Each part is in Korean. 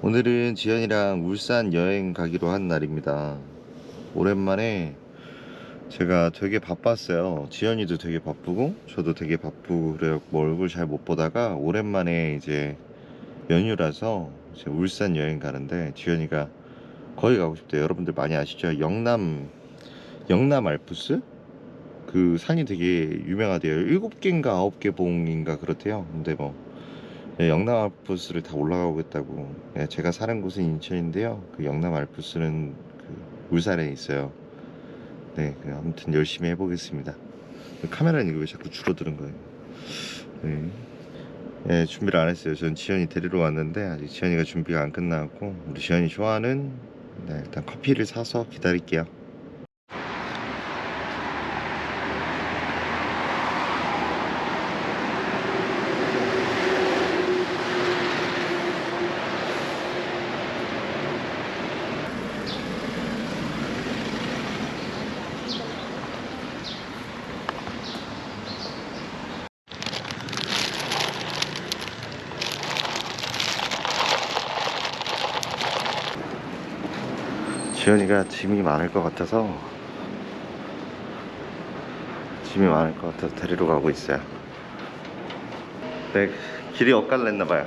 오늘은 지연이랑 울산 여행 가기로 한 날입니다. 오랜만에 제가 되게 바빴어요. 지연이도 되게 바쁘고 저도 되게 바쁘고 그래요. 뭐 얼굴 잘 못 보다가 오랜만에 이제 연휴라서 이제 울산 여행 가는데 지연이가 거기 가고 싶대요. 여러분들 많이 아시죠? 영남 영남 알프스 그 산이 되게 유명하대요. 일곱 개인가 아홉 개 봉인가 그렇대요. 근데 뭐 예, 영남 알프스를 다 올라가겠다고. 예, 제가 사는 곳은 인천인데요. 그 영남 알프스는 그 울산에 있어요. 네, 그 아무튼 열심히 해보겠습니다. 카메라는 이거 왜 자꾸 줄어드는 거예요? 네. 예, 준비를 안 했어요. 전 지연이 데리러 왔는데 아직 지연이가 준비가 안 끝나고 우리 지연이 좋아하는 네, 일단 커피를 사서 기다릴게요. 지연이가 짐이 많을 것 같아서 짐이 많을 것 같아서 데리러 가고 있어요. 네, 길이 엇갈렸나 봐요.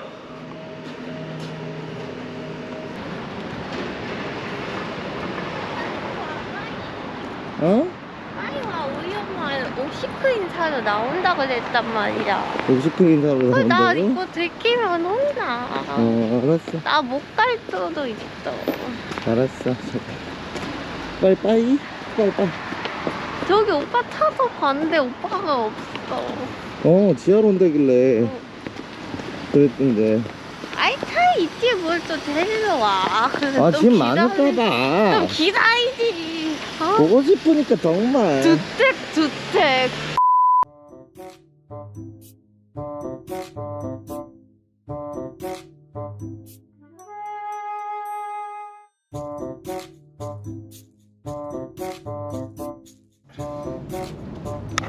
어? 아이와 우리 엄마 50크 인사로 나온다고 그랬단 말이야. 50분 인사로 어, 나 이거 들키면 혼나. 어, 알았어. 나 못 갈 수도 있어. 알았어. 빨리 빠이. 빨리 빠이. 저기 오빠 타서 봤는데 오빠가 없어. 어, 지하로 온다길래 어. 그랬던데. 아이 차에 있지 뭘또 데리러 와. 아, 좀짐 기다리- 많을까 좀 봐. 기다리지. 어? 보고 싶으니까 정말. 주택 주택.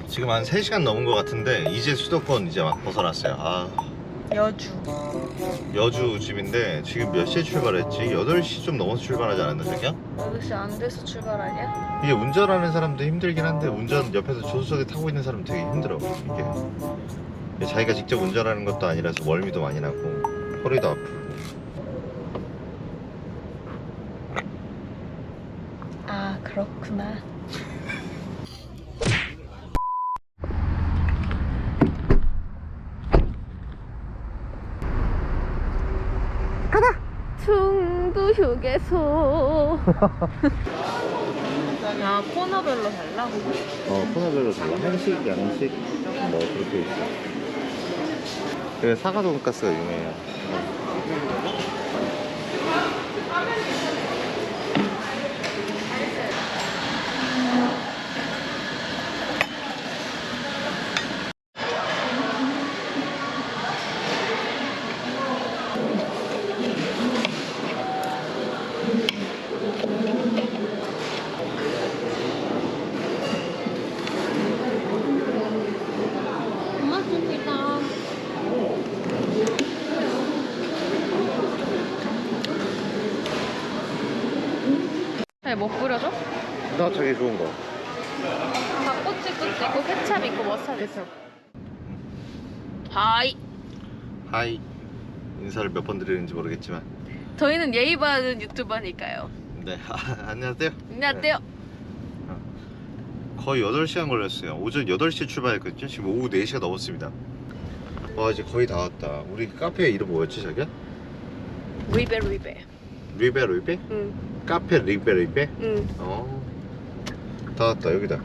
지금 한 3시간 넘은 것 같은데 이제 수도권 이제 막 벗어났어요. 아, 여주. 여주 집인데 지금 몇 시에 출발했지? 8시 좀 넘어서 출발하지 않았나 저기야? 8시 안 돼서 출발하냐? 이게 운전하는 사람도 힘들긴 한데 운전 옆에서 조수석에 타고 있는 사람 되게 힘들어 이게 자기가 직접 운전하는 것도 아니라서 멀미도 많이 나고 허리도 아프고 아 그렇구나. 가다. 충도 휴게소. 아 코너별로 달라? 어 코너별로 달라 한식, 양식 뭐 그렇게 있어 여기 사과 돈가스가 유명해요 고맙습니다. 네, 뭐 뿌려줘? 나 저기 좋은 거 닭꼬치도 있고 케찹 있고 머스타드 있어. 하이. 하이 인사를 몇 번 드리는지 모르겠지만 저희는 예의 바른 유튜버니까요. 네 안녕하세요 안녕하세요. 거의 8시간 걸렸어요. 오전 8시에 출발했거든요. 지금 오후 4시가 넘었습니다. 와, 이제 거의 다 왔다. 우리 카페 이름 뭐였지, 자기야? 리베 리베. 리베 리베? 응, 카페 리베 리베? 응. 어. 다 왔다, 여기다.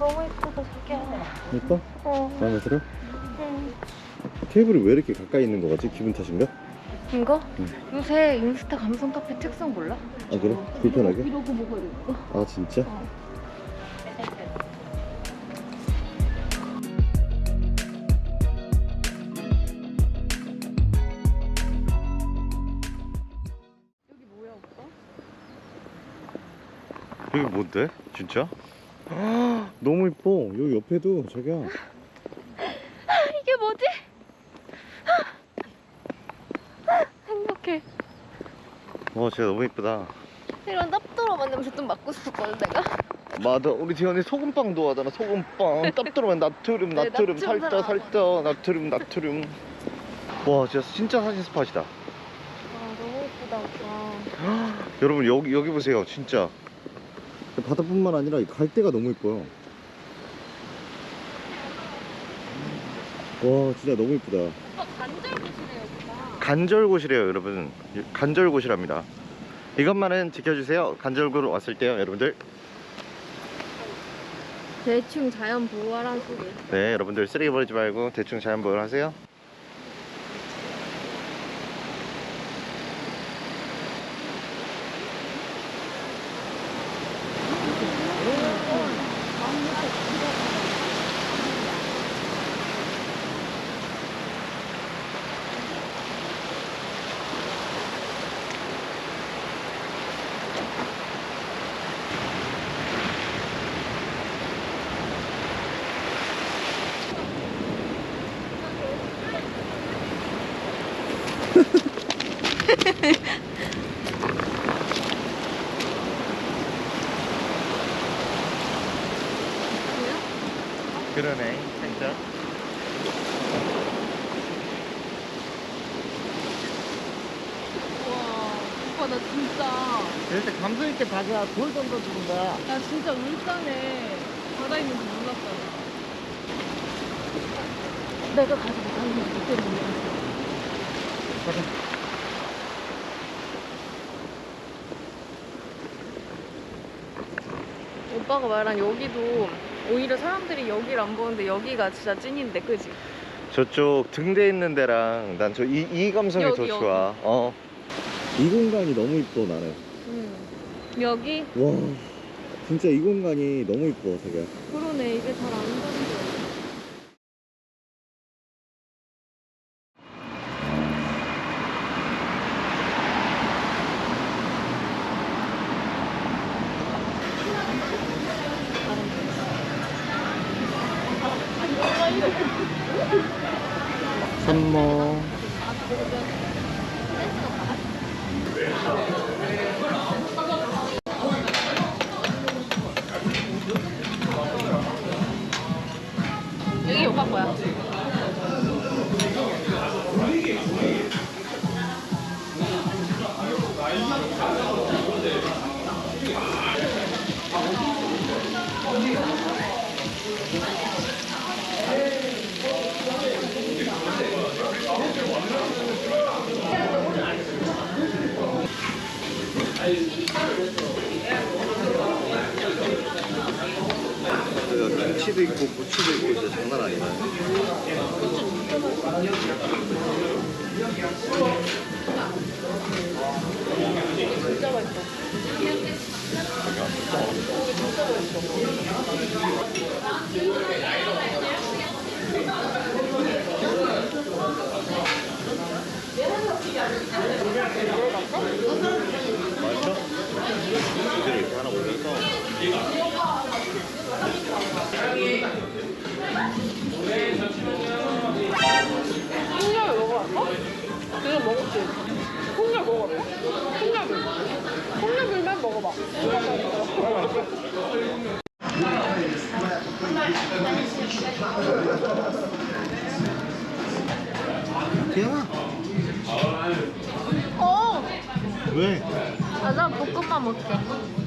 너무 예쁘다 자기야. 예뻐? 어. 마음에 들어? 응. 테이블이 왜 이렇게 가까이 있는 거 같지? 기분 탓인가? 이거? 응. 요새 인스타 감성 카페 특성 몰라? 아 그래? 불편하게? 이러고 뭐가 이러고. 아 진짜? 어. 여기 뭐야 오빠? 여기 뭔데? 진짜? 너무 이뻐 여기 옆에도 자기야 이게 뭐지? 행복해. 와 진짜 너무 이쁘다 이런 납도로만 냄새 좀 맡고 싶었거든 내가. 맞아 우리 지연이 소금빵도 하잖아 소금빵 나트륨 네, 나트륨 나트륨 살짝 들어가고. 살짝 나트륨 나트륨 와 진짜 진짜 사진 스팟이다 아 너무 예쁘다 오빠. 여러분 여기 여기 보세요 진짜 바다뿐만 아니라 갈 데가 너무 이뻐요. 와 진짜 너무 오빠 간절곶이네 여기가. 간절곶이래요 여러분. 간절곶이랍니다. 이것만은 지켜주세요. 간절곶 왔을 때요 여러분들. 대충 자연 보호하라는 소리. 네 여러분들 쓰레기 버리지 말고 대충 자연 보호를 하세요 그러네 살짝 와 오빠 나 진짜 이렇게 감성 있게 자기야 돌 던져주는 거야 나 진짜 울산에 바다 있는 줄 몰랐어. 내가 가지고 다니는 것 때문에. 오빠가 말한 여기도 오히려 사람들이 여기를 안 보는데 여기가 진짜 찐인데 그지? 저쪽 등대 있는 데랑 난 저 이 이 감성이 여기, 더 여기. 좋아 어. 이 공간이 너무 이뻐 나는 응. 여기 와 진짜 이 공간이 너무 이뻐 자기야 그러네 이게 잘 안 보이 산모 여기 오빠 거야. 김치도 있고 고추도 있고 진짜 장난 아니다 진짜. 맛있어? 먹어봐. 태연아 어! 왜? 아, 나 볶음밥 먹게.